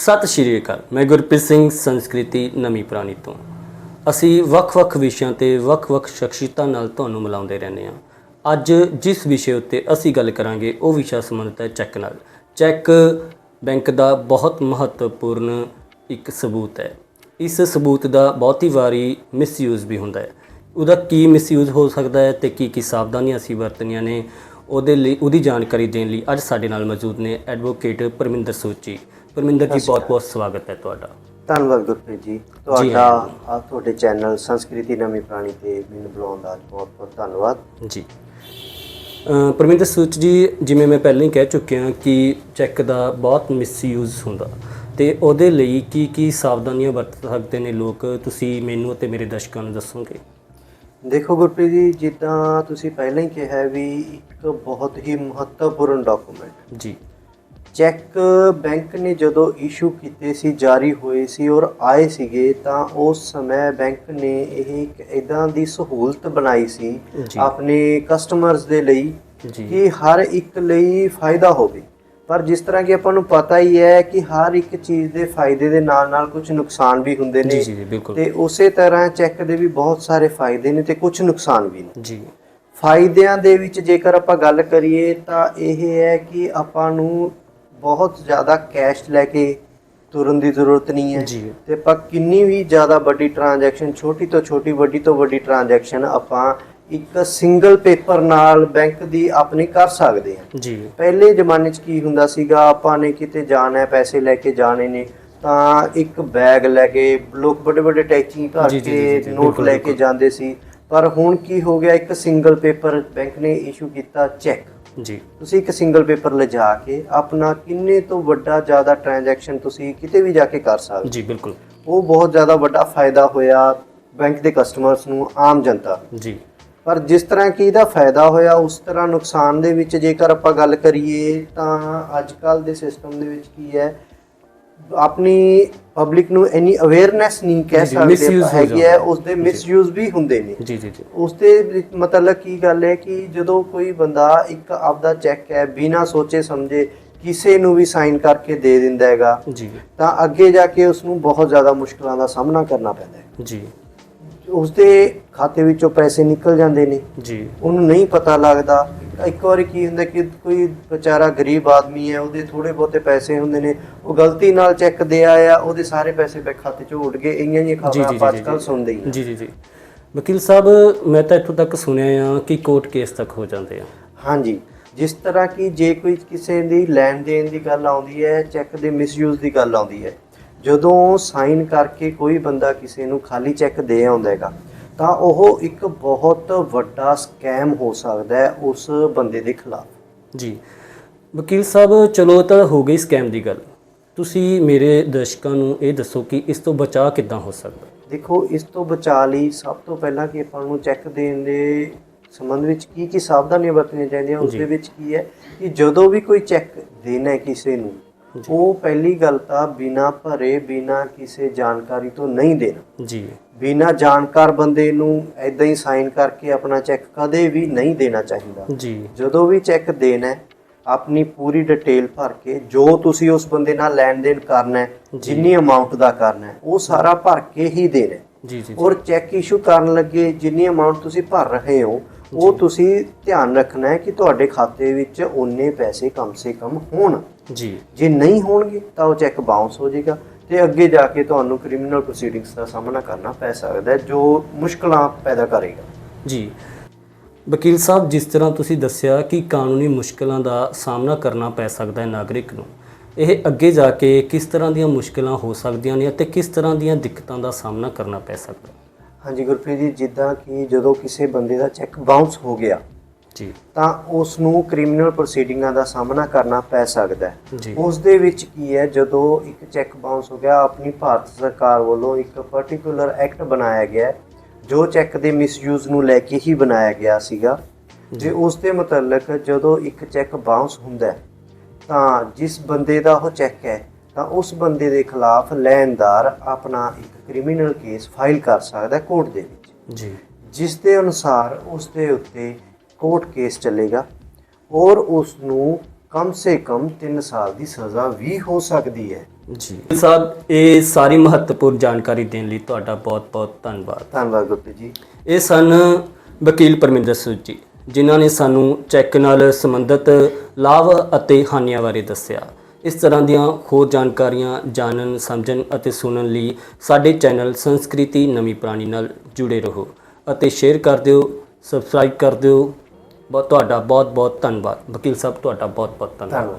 ਸਤਿ ਸ਼੍ਰੀ ਅਕਾਲ। ਮੈਂ ਗੁਰਪ੍ਰੀਤ ਸਿੰਘ, ਸੰਸਕ੍ਰਿਤੀ ਨਵੀਂ ਪੁਰਾਣੀ ਤੋਂ। ਅਸੀਂ ਵੱਖ-ਵੱਖ ਵਿਸ਼ਿਆਂ ਤੇ ਵੱਖ-ਵੱਖ ਸ਼ਖਸੀਅਤਾਂ ਨਾਲ ਤੁਹਾਨੂੰ ਮਿਲਾਉਂਦੇ ਰਹਿੰਦੇ ਹਾਂ। ਅੱਜ ਜਿਸ ਵਿਸ਼ੇ ਉੱਤੇ ਅਸੀਂ ਗੱਲ ਕਰਾਂਗੇ, ਉਹ ਵਿਸ਼ਾ ਸੰਬੰਧਿਤ ਹੈ ਚੈੱਕ ਨਾਲ। ਚੈੱਕ ਬੈਂਕ ਦਾ ਬਹੁਤ ਮਹੱਤਵਪੂਰਨ ਇੱਕ ਸਬੂਤ ਹੈ। ਇਸ ਸਬੂਤ ਦਾ ਬਹੁਤੀ ਵਾਰੀ ਮਿਸਯੂਜ਼ ਵੀ ਹੁੰਦਾ ਹੈ। ਉਹਦਾ ਕੀ ਮਿਸਯੂਜ਼ ਹੋ ਸਕਦਾ ਹੈ ਤੇ ਕੀ ਕੀ ਸਾਵਧਾਨੀਆਂ ਅਸੀਂ ਵਰਤਣੀਆਂ ਨੇ, ਉਹਦੇ ਲਈ ਉਹਦੀ ਜਾਣਕਾਰੀ ਦੇਣ ਲਈ ਅੱਜ ਸਾਡੇ ਨਾਲ ਮੌਜੂਦ ਨੇ ਐਡਵੋਕੇਟ ਪਰਮਿੰਦਰ ਸੋਚੀ। ਪਰਮਿੰਦਰ ਜੀ ਬਹੁਤ-ਬਹੁਤ ਸਵਾਗਤ ਹੈ ਤੁਹਾਡਾ। ਧੰਨਵਾਦ ਗੁਰਪ੍ਰੀਤ ਜੀ। ਤੁਹਾਡਾ ਆ ਤੁਹਾਡੇ ਚੈਨਲ ਸੰਸਕ੍ਰਿਤੀ ਨਵੀਂ ਪ੍ਰਾਣੀ ਤੇ ਮੈਨੂੰ ਬੁਲਾਉਣ ਦਾ ਬਹੁਤ ਬਹੁਤ ਧੰਨਵਾਦ। ਜੀ। ਪਰਮਿੰਦਰ ਸੂਚ ਜੀ ਜਿਵੇਂ ਮੈਂ ਪਹਿਲਾਂ ਹੀ ਕਹਿ ਚੁੱਕਿਆ ਕਿ ਚੈੱਕ ਦਾ ਬਹੁਤ ਮਿਸਯੂਜ਼ ਹੁੰਦਾ। ਤੇ ਉਹਦੇ ਲਈ ਕੀ ਕੀ ਸਾਵਧਾਨੀਆਂ ਵਰਤ ਸਕਦੇ ਨੇ ਲੋਕ? ਤੁਸੀਂ ਮੈਨੂੰ ਅਤੇ ਮੇਰੇ ਦਰਸ਼ਕਾਂ ਨੂੰ ਦੱਸੋਗੇ? ਦੇਖੋ ਗੁਰਪ੍ਰੀਤ ਜੀ ਜਿੱਦਾਂ ਤੁਸੀਂ ਪਹਿਲਾਂ ਹੀ ਕਿਹਾ ਵੀ ਇੱਕ ਬਹੁਤ ਹੀ ਮਹੱਤਵਪੂਰਨ ਡਾਕੂਮੈਂਟ ਜੀ। ਚੈੱਕ ਬੈਂਕ ਨੇ ਜਦੋਂ ਇਸ਼ੂ ਕੀਤੇ ਸੀ ਜਾਰੀ ਹੋਏ ਸੀ ਔਰ ਆਏ ਸੀਗੇ ਤਾਂ ਉਸ ਸਮੇਂ ਬੈਂਕ ਨੇ ਇਹ ਇੱਕ ਇਦਾਂ ਦੀ ਸਹੂਲਤ ਬਣਾਈ ਸੀ। ਆਪਣੇ ਕਸਟਮਰਸ ਦੇ ਲਈ ਕਿ ਹਰ ਇੱਕ ਲਈ ਫਾਇਦਾ ਹੋਵੇ। ਪਰ ਜਿਸ ਤਰ੍ਹਾਂ ਕਿ ਆਪਾਂ ਨੂੰ ਪਤਾ ਹੀ ਹੈ ਕਿ ਹਰ ਇੱਕ ਚੀਜ਼ ਦੇ ਫਾਇਦੇ ਦੇ ਨਾਲ ਨਾਲ ਕੁਝ ਨੁਕਸਾਨ ਵੀ ਹੁੰਦੇ ਨੇ ਤੇ ਉਸੇ ਤਰ੍ਹਾਂ ਚੈੱਕ ਦੇ ਵੀ ਬਹੁਤ ਸਾਰੇ ਫਾਇਦੇ ਨੇ ਤੇ ਕੁਝ ਨੁਕਸਾਨ ਵੀ ਨੇ। ਜੀ। ਫਾਇਦਿਆਂ ਦੇ ਵਿੱਚ ਜੇਕਰ ਆਪਾਂ ਗੱਲ ਕਰੀਏ ਤਾਂ ਇਹ ਹੈ ਕਿ ਆਪਾਂ ਨੂੰ ਬਹੁਤ ਜ਼ਿਆਦਾ ਕੈਸ਼ ਲੈ ਕੇ ਤੁਰਨ ਦੀ ਜ਼ਰੂਰਤ ਨਹੀਂ ਹੈ। ਜੀ। ਤੇ ਆਪਾਂ ਕਿੰਨੀ ਵੀ ਜ਼ਿਆਦਾ ਵੱਡੀ ਟ੍ਰਾਂਜੈਕਸ਼ਨ ਛੋਟੀ ਤੋਂ ਛੋਟੀ ਵੱਡੀ ਤੋਂ ਵੱਡੀ ਟ੍ਰਾਂਜੈਕਸ਼ਨ ਆਪਾਂ ਇੱਕ ਸਿੰਗਲ ਪੇਪਰ ਨਾਲ ਬੈਂਕ ਦੀ ਆਪਣੀ ਕਰ ਸਕਦੇ ਹਾਂ। ਜੀ। ਪਹਿਲੇ ਜ਼ਮਾਨੇ 'ਚ ਕੀ ਹੁੰਦਾ ਸੀਗਾ ਆਪਾਂ ਨੇ ਕਿਤੇ ਜਾਣਾ ਹੈ ਪੈਸੇ ਲੈ ਕੇ ਜਾਣੇ ਨੇ ਤਾਂ ਇੱਕ ਬੈਗ ਲੈ ਕੇ ਲੋਕ ਵੱਡੇ ਵੱਡੇ ਟੈਚੀ ਭਰ ਕੇ ਨੋਟ ਲੈ ਕੇ ਜਾਂਦੇ ਸੀ। ਪਰ ਹੁਣ ਕੀ ਹੋ ਗਿਆ? ਇੱਕ ਸਿੰਗਲ ਪੇਪਰ ਬੈਂਕ ਨੇ ਇਸ਼ੂ ਕੀਤਾ ਚੈੱਕ ਜੀ। ਤੁਸੀਂ ਇੱਕ ਸਿੰਗਲ ਪੇਪਰ ਲਿਜਾ ਕੇ ਆਪਣਾ ਕਿੰਨੇ ਤੋਂ ਵੱਡਾ ਜ਼ਿਆਦਾ ਟ੍ਰਾਂਜੈਕਸ਼ਨ ਤੁਸੀਂ ਕਿਤੇ ਵੀ ਜਾ ਕੇ ਕਰ ਸਕਦੇ ਜੀ ਬਿਲਕੁਲ। ਉਹ ਬਹੁਤ ਜ਼ਿਆਦਾ ਵੱਡਾ ਫਾਇਦਾ ਹੋਇਆ ਬੈਂਕ ਦੇ ਕਸਟਮਰਸ ਨੂੰ ਆਮ ਜਨਤਾ। ਜੀ। ਪਰ ਜਿਸ ਤਰ੍ਹਾਂ ਕਿ ਇਹਦਾ ਫਾਇਦਾ ਹੋਇਆ ਉਸ ਤਰ੍ਹਾਂ ਨੁਕਸਾਨ ਦੇ ਵਿੱਚ ਜੇਕਰ ਆਪਾਂ ਗੱਲ ਕਰੀਏ ਤਾਂ ਅੱਜ ਕੱਲ ਦੇ ਸਿਸਟਮ ਦੇ ਵਿੱਚ ਕੀ ਹੈ? ਆਪਣੀ ਪਬਲਿਕ ਨੂੰ ਇੰਨੀ ਅਵੇਅਰਨੈਸ ਨਹੀਂ ਕਹਿ ਸਕਦੇ ਹੈਗੀ ਹੈ। ਉਸ ਦੇ ਮਿਸਯੂਜ਼ ਵੀ ਹੁੰਦੇ ਨੇ। ਜੀ ਜੀ ਜੀ। ਉਸ ਵਿੱਚ ਮਤਲਬ ਕੀ ਗੱਲ ਹੈ ਕਿ ਜਦੋਂ ਕੋਈ ਬੰਦਾ ਇੱਕ ਆਪਦਾ ਚੈੱਕ ਹੈ ਬਿਨਾਂ ਸੋਚੇ ਸਮਝੇ ਕਿਸੇ ਨੂੰ ਵੀ ਸਾਈਨ ਕਰਕੇ ਦੇ ਦਿੰਦਾ ਹੈਗਾ ਜੀ। ਤਾਂ ਅੱਗੇ ਜਾ ਕੇ ਉਸ ਨੂੰ ਬਹੁਤ ਜ਼ਿਆਦਾ ਮੁਸ਼ਕਲਾਂ ਦਾ ਸਾਹਮਣਾ ਕਰਨਾ ਪੈਂਦਾ ਹੈ। ਜੀ। ਉਸ ਦੇ ਖਾਤੇ ਵਿੱਚੋਂ ਪੈਸੇ ਨਿਕਲ ਜਾਂਦੇ ਨੇ। ਜੀ। ਉਹਨੂੰ ਨਹੀਂ ਪਤਾ ਲੱਗਦਾ। ਇੱਕ ਵਾਰੀ ਕੀ ਹੁੰਦਾ ਕਿ ਕੋਈ ਵਿਚਾਰਾ ਗਰੀਬ ਆਦਮੀ ਹੈ ਉਹਦੇ ਥੋੜੇ ਬਹੁਤੇ ਪੈਸੇ ਹੁੰਦੇ ਨੇ। ਉਹ ਗਲਤੀ ਨਾਲ ਚੈੱਕ ਦੇ ਆਇਆ ਉਹਦੇ ਸਾਰੇ ਪੈਸੇ ਬੈਂਕ ਖਾਤੇ ਚੋਂ ਉੱਡ ਗਏ। ਇੰਨੀਆਂ ਜੀ, ਖਬਰਾਂ ਅੱਜ ਕੱਲ੍ਹ ਜੀ। ਸੁਣਦੇ ਹੀ ਹਾਂ। ਜੀ ਜੀ ਜੀ। ਵਕੀਲ ਸਾਹਿਬ ਮੈਂ ਤਾਂ ਇੱਥੋਂ ਤੱਕ ਸੁਣਿਆ ਆ ਕਿ ਕੋਰਟ ਕੇਸ ਤੱਕ ਹੋ ਜਾਂਦੇ ਆ। ਹਾਂਜੀ। ਜਿਸ ਤਰ੍ਹਾਂ ਕਿ ਜੇ ਕੋਈ ਕਿਸੇ ਦੀ ਲੈਣ ਦੇਣ ਦੀ ਗੱਲ ਆਉਂਦੀ ਹੈ ਚੈੱਕ ਦੇ ਮਿਸਯੂਜ਼ ਦੀ ਗੱਲ ਆਉਂਦੀ ਹੈ ਜਦੋਂ ਸਾਈਨ ਕਰਕੇ ਕੋਈ ਬੰਦਾ ਕਿਸੇ ਨੂੰ ਖਾਲੀ ਚੈੱਕ ਦੇ ਆਉਂਦਾ ਹੈਗਾ ਤਾਂ ਉਹ ਇੱਕ ਬਹੁਤ ਵੱਡਾ ਸਕੈਮ ਹੋ ਸਕਦਾ ਹੈ ਉਸ ਬੰਦੇ ਦੇ ਖਿਲਾਫ ਜੀ ਵਕੀਲ ਸਾਹਿਬ ਚਲੋ ਤਾਂ ਹੋ ਗਈ ਸਕੈਮ ਦੀ ਗੱਲ ਤੁਸੀਂ ਮੇਰੇ ਦਰਸ਼ਕਾਂ ਨੂੰ ਇਹ ਦੱਸੋ ਕਿ ਇਸ ਤੋਂ ਬਚਾਅ ਕਿੱਦਾਂ ਹੋ ਸਕਦਾ ਦੇਖੋ ਇਸ ਤੋਂ ਬਚਾ ਲਈ ਸਭ ਤੋਂ ਪਹਿਲਾਂ ਕਿ ਆਪਾਂ ਨੂੰ ਚੈੱਕ ਦੇਣ ਦੇ ਸੰਬੰਧ ਵਿੱਚ ਕੀ ਕੀ ਸਾਵਧਾਨੀਆਂ ਵਰਤਣੀਆਂ ਚਾਹੀਦੀਆਂ ਉਸ। ਦੇ ਵਿੱਚ ਕੀ ਹੈ ਕਿ ਜਦੋਂ ਵੀ ਕੋਈ ਚੈੱਕ ਦੇਣਾ ਹੈ ਕਿਸੇ ਨੂੰ। ਉਹ ਪਹਿਲੀ ਗੱਲ ਤਾਂ ਬਿਨਾ ਭਰੇ ਬਿਨਾ ਕਿਸੇ ਜਾਣਕਾਰੀ ਤੋਂ ਨਹੀਂ ਦੇਣਾ। ਜੀ। ਬਿਨਾ ਜਾਣਕਾਰ ਬੰਦੇ ਨੂੰ ਐਦਾਂ ਹੀ ਸਾਈਨ ਕਰਕੇ ਆਪਣਾ ਚੈੱਕ ਕਦੇ ਵੀ ਨਹੀਂ ਦੇਣਾ ਚਾਹੀਦਾ। ਜੀ। ਜਦੋਂ ਵੀ ਚੈੱਕ ਦੇਣਾ ਆਪਣੀ ਪੂਰੀ ਡਿਟੇਲ ਭਰ ਕੇ ਜੋ ਤੁਸੀਂ ਉਸ ਬੰਦੇ ਨਾਲ ਲੈਣ ਦੇਣ ਕਰਨਾ ਹੈ ਜਿੰਨੀ ਅਮਾਉਂਟ ਦਾ ਕਰਨਾ ਹੈ ਉਹ ਸਾਰਾ ਭਰ ਕੇ ਹੀ ਦੇਣਾ ਜੀ ਜੀ ਔਰ ਚੈੱਕ ਇਸ਼ੂ ਕਰਨ ਲੱਗੇ ਜਿੰਨੀ ਅਮਾਉਂਟ ਤੁਸੀਂ ਭਰ ਰਹੇ ਹੋ ਉਹ ਤੁਸੀਂ ਧਿਆਨ ਰੱਖਣਾ ਹੈ ਕਿ ਤੁਹਾਡੇ ਖਾਤੇ ਵਿੱਚ ਉਨੇ ਪੈਸੇ ਕਮ ਸੇ ਕਮ ਹੋਣ। ਜੀ। ਜੇ ਨਹੀਂ ਹੋਣਗੇ ਤਾਂ ਉਹ ਚੈੱਕ ਬਾਉਂਸ ਹੋ ਜਾਏਗਾ ਤੇ ਅੱਗੇ ਜਾ ਕੇ ਤੁਹਾਨੂੰ ਕ੍ਰਿਮੀਨਲ ਪ੍ਰੋਸੀਡਿੰਗਸ ਦਾ ਸਾਹਮਣਾ ਕਰਨਾ ਪੈ ਸਕਦਾ ਹੈ ਜੋ ਮੁਸ਼ਕਲਾਂ ਪੈਦਾ ਕਰੇਗਾ। ਜੀ। ਵਕੀਲ ਸਾਹਿਬ ਜਿਸ ਤਰ੍ਹਾਂ ਤੁਸੀਂ ਦੱਸਿਆ ਕਿ ਕਾਨੂੰਨੀ ਮੁਸ਼ਕਲਾਂ ਦਾ ਸਾਹਮਣਾ ਕਰਨਾ ਪੈ ਸਕਦਾ ਹੈ ਨਾਗਰਿਕ ਨੂੰ ਇਹ ਅੱਗੇ ਜਾ ਕੇ ਕਿਸ ਤਰ੍ਹਾਂ ਦੀਆਂ ਮੁਸ਼ਕਲਾਂ ਹੋ ਸਕਦੀਆਂ ਨੇ ਅਤੇ ਕਿਸ ਤਰ੍ਹਾਂ ਦੀਆਂ ਦਿੱਕਤਾਂ ਦਾ ਸਾਹਮਣਾ ਕਰਨਾ ਪੈ ਸਕਦਾ? ਹਾਂਜੀ ਗੁਰਪ੍ਰੀਤ ਜੀ ਜਿੱਦਾਂ ਕਿ ਜਦੋਂ ਕਿਸੇ ਬੰਦੇ ਦਾ ਚੈੱਕ ਬਾਉਂਸ ਹੋ ਗਿਆ ਜੀ। ਤਾਂ ਉਸ ਨੂੰ ਕ੍ਰਿਮੀਨਲ ਪ੍ਰੋਸੀਡਿੰਗਾਂ ਦਾ ਸਾਹਮਣਾ ਕਰਨਾ ਪੈ ਸਕਦਾ ਹੈ। ਜੀ। ਉਸ ਦੇ ਵਿੱਚ ਕੀ ਹੈ ਜਦੋਂ ਇੱਕ ਚੈੱਕ ਬਾਉਂਸ ਹੋ ਗਿਆ ਆਪਣੀ ਭਾਰਤ ਸਰਕਾਰ ਵੱਲੋਂ ਇੱਕ ਪਾਰਟਿਕੂਲਰ ਐਕਟ ਬਣਾਇਆ ਗਿਆ ਜੋ ਚੈੱਕ ਦੇ ਮਿਸਯੂਜ਼ ਨੂੰ ਲੈ ਕੇ ਹੀ ਬਣਾਇਆ ਗਿਆ ਸੀਗਾ। ਤੇ ਉਸ ਦੇ ਮੁਤਲਕ ਜਦੋਂ ਇੱਕ ਚੈੱਕ ਬਾਉਂਸ ਹੁੰਦਾ ਤਾਂ ਜਿਸ ਬੰਦੇ ਦਾ ਉਹ ਚੈੱਕ ਹੈ ਤਾਂ ਉਸ ਬੰਦੇ ਦੇ ਖਿਲਾਫ ਲੈਣਦਾਰ ਆਪਣਾ ਇੱਕ ਕ੍ਰਿਮੀਨਲ ਕੇਸ ਫਾਈਲ ਕਰ ਸਕਦਾ ਹੈ ਕੋਰਟ ਦੇ ਵਿੱਚ। ਜੀ। ਜਿਸ ਦੇ ਅਨੁਸਾਰ ਉਸ ਦੇ ਉੱਤੇ ਕੋਰਟ ਕੇਸ ਚੱਲੇਗਾ ਔਰ ਉਸ ਨੂੰ ਕਮ ਸੇ ਕਮ 3 ਸਾਲ ਦੀ ਸਜ਼ਾ ਵੀ ਹੋ ਸਕਦੀ ਹੈ। ਜੀ। ਸਾਹਿਬ ਇਹ ਸਾਰੀ ਮਹੱਤਵਪੂਰਨ ਜਾਣਕਾਰੀ ਦੇਣ ਲਈ ਤੁਹਾਡਾ ਬਹੁਤ-ਬਹੁਤ ਧੰਨਵਾਦ। ਧੰਨਵਾਦ ਗੁਰਪ੍ਰੀਤ ਜੀ। ਇਹ ਸਨ ਵਕੀਲ ਪਰਮਿੰਦਰ ਸੂਦ ਜੀ ਜਿਨ੍ਹਾਂ ਨੇ ਸਾਨੂੰ ਚੈੱਕ ਨਾਲ ਸੰਬੰਧਿਤ ਲਾਭ ਅਤੇ ਹਾਨੀਆਂ ਬਾਰੇ ਦੱਸਿਆ। ਇਸ ਤਰ੍ਹਾਂ ਦੀਆਂ ਹੋਰ ਜਾਣਕਾਰੀਆਂ ਜਾਣਨ ਸਮਝਣ ਅਤੇ ਸੁਣਨ ਲਈ ਸਾਡੇ ਚੈਨਲ ਸੰਸਕ੍ਰਿਤੀ ਨਵੀਂ ਪੁਰਾਣੀ ਨਾਲ ਜੁੜੇ ਰਹੋ ਅਤੇ ਸ਼ੇਅਰ ਕਰ ਦਿਓ ਸਬਸਕ੍ਰਾਈਬ ਕਰ ਦਿਓ। ਬਹੁਤ ਤੁਹਾਡਾ ਬਹੁਤ ਬਹੁਤ ਧੰਨਵਾਦ ਵਕੀਲ ਸਾਹਿਬ ਤੁਹਾਡਾ ਬਹੁਤ ਬਹੁਤ ਧੰਨਵਾਦ ਧੰਨਵਾਦ।